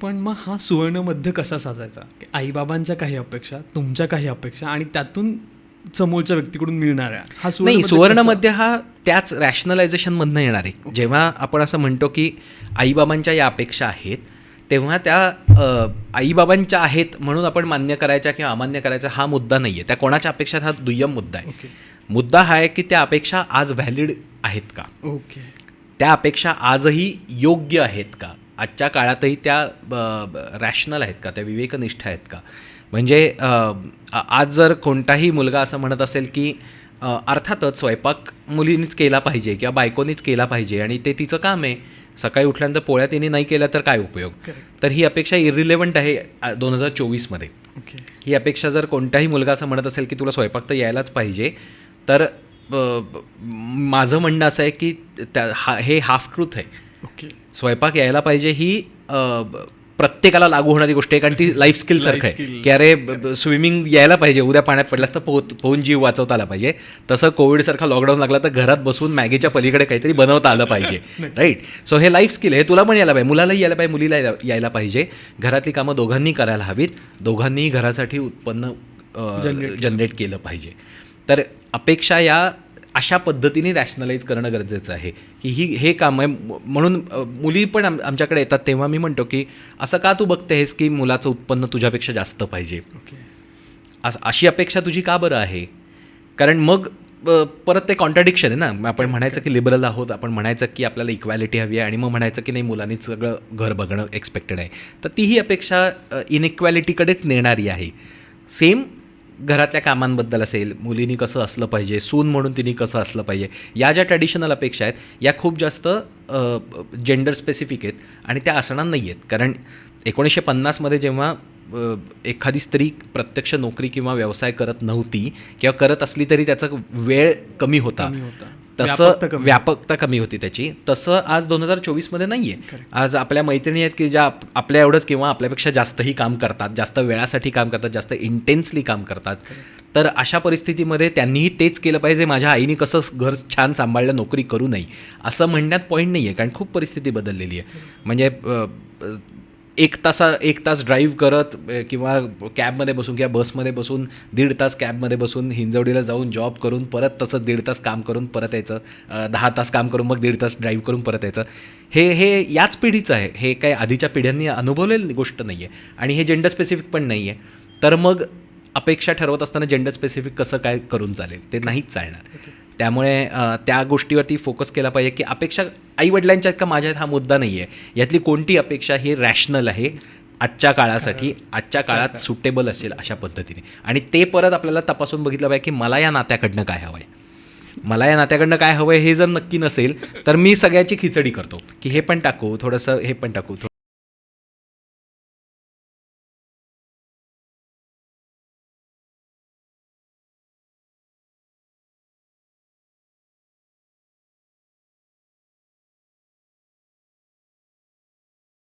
पण मग हा सुवर्ण मध्य कसा साजायचा? की आईबाबांच्या काही अपेक्षा तुमच्या काही अपेक्षा आणि त्यातून समोरच्या व्यक्तीकडून मिळणाऱ्या हा नाही मध्य सुवर्णमध्ये हा त्याच रॅशनलायझेशनमधनं येणार आहे. जेव्हा आपण असं म्हणतो की आईबाबांच्या या अपेक्षा आहेत तेव्हा त्या आईबाबांच्या आहेत म्हणून आपण मान्य करायच्या किंवा अमान्य करायचा हा मुद्दा नाही आहे त्या कोणाच्या अपेक्षात हा दुय्यम मुद्दा आहे. मुद्दा हा आहे की त्या अपेक्षा आज व्हॅलिड आहेत का? ओके. त्या अपेक्षा आजही योग्य आहेत का? आजच्या काळातही त्या रॅशनल आहेत का? त्या विवेकनिष्ठ आहेत का? म्हणजे आज जर कोणताही मुलगा असं म्हणत असेल की अर्थातच स्वयंपाक मुलीनीच केला पाहिजे किंवा बायकोनीच केला पाहिजे आणि ते तिचं काम आहे सकाळी उठल्यानंतर पोळ्या तिने नाही केल्या तर काय उपयोग. तर ही अपेक्षा इरिलेवंट आहे दोन हजार चोवीसमध्ये. ही अपेक्षा जर कोणताही मुलगा असं म्हणत असेल की तुला स्वयंपाक तर यायलाच पाहिजे तर माझं म्हणणं असं आहे की त्या हा हे हाफ ट्रूथ आहे. स्वयंपाक यायला पाहिजे ही प्रत्येकाला लागू होणारी गोष्ट आहे कारण ती लाईफ स्किल सारखं आहे. की अरे स्विमिंग यायला पाहिजे उद्या पाण्यात पडलास तर पोहत पोहून जीव वाचवता आला पाहिजे. तसं कोविडसारखा लॉकडाऊन लागला तर घरात बसून मॅगीच्या पलीकडे काहीतरी बनवता आलं पाहिजे. राईट सो हे लाईफ स्किल आहे हे तुला पण यायला पाहिजे मुलालाही यायला पाहिजे मुलीला यायला- यायला पाहिजे. घरातली कामं दोघांनी करायला हवीत दोघांनीही घरासाठी उत्पन्न जनरेट केलं पाहिजे. तर अपेक्षा या अशा पद्धतीने रॅशनलाइज करणं गरजेचं आहे. की ही हे काम आहे. म्हणून मुली पण आम आमच्याकडे येतात तेव्हा मी म्हणतो की असं का तू बघतेस की मुलाचं उत्पन्न तुझ्यापेक्षा जास्त पाहिजे? ओके. असं अशी अपेक्षा तुझी का बरं आहे? कारण मग परत ते कॉन्ट्राडिक्शन आहे ना. आपण म्हणायचं की लिबरल आहोत. आपण म्हणायचं की आपल्याला इक्वॅलिटी हवी आहे. आणि मग म्हणायचं की नाही मुलांनीच सगळं घर बघणं एक्सपेक्टेड आहे. तर तीही अपेक्षा इनइक्वॅलिटीकडेच नेणारी आहे. सेम घरातल्या कामांबद्दल असेल मुलींनी कसं असलं पाहिजे सून म्हणून तिने कसं असलं पाहिजे या ज्या ट्रॅडिशनल अपेक्षा आहेत या खूप जास्त जेंडर स्पेसिफिक आहेत आणि त्या असणार नाही आहेत कारण एकोणीसशे पन्नासमध्ये जेव्हा एखादी स्त्री प्रत्यक्ष नोकरी किंवा व्यवसाय करत नव्हती किंवा करत असली तरी त्याचा वेळ कमी होता कमी होता. तसं व्यापकता कमी. होती. त्याची. तसं आज दोन हजार चोवीसमध्ये नाही आहे. आज आपल्या मैत्रिणी आहेत की ज्या आप- आपल्या एवढंच किंवा आपल्यापेक्षा जास्तही काम करतात जास्त वेळासाठी काम करतात जास्त इंटेन्सली काम करतात. तर अशा परिस्थितीमध्ये त्यांनीही तेच केलं पाहिजे. माझ्या आईने कसं घर छान सांभाळलं नोकरी करू नये असं म्हणण्यात पॉईंट नाही आहे कारण खूप परिस्थिती बदललेली आहे. म्हणजे एक तासा एक तास ड्राईव्ह करत किंवा कॅबमध्ये बसून किंवा बसमध्ये बसून दीड तास कॅबमध्ये बसून हिंजवडीला जाऊन जॉब करून परत तसं दीड तास काम करून परत यायचं. दहा तास काम करून मग दीड तास ड्राईव्ह करून परत यायचं. हे हे याच पिढीचं आहे. हे काय आधीच्या पिढ्यांनी अनुभवलेली गोष्ट नाही आहे आणि हे जेंडर स्पेसिफिक पण नाही आहे तर मग अपेक्षा ठरवत असताना जेंडर स्पेसिफिक कसं काय करून चालेल? ते नाहीच चालणार. त्यामुळे त्या गोष्टीवरती फोकस केला पाहिजे की अपेक्षा आईवडिलांच्या आहेत का माझ्या आहेत हा मुद्दा नाही आहे यातली कोणती अपेक्षा ही रॅशनल आहे? आजच्या काळासाठी आजच्या काळात सुटेबल असेल अशा पद्धतीने. आणि ते परत आपल्याला तपासून बघितलं पाहिजे की मला या नात्याकडनं काय हवं आहे मला या नात्याकडनं काय हवं आहे हे जर नक्की नसेल तर मी सगळ्याची खिचडी करतो. की हे पण टाकू थोडंसं हे पण टाकू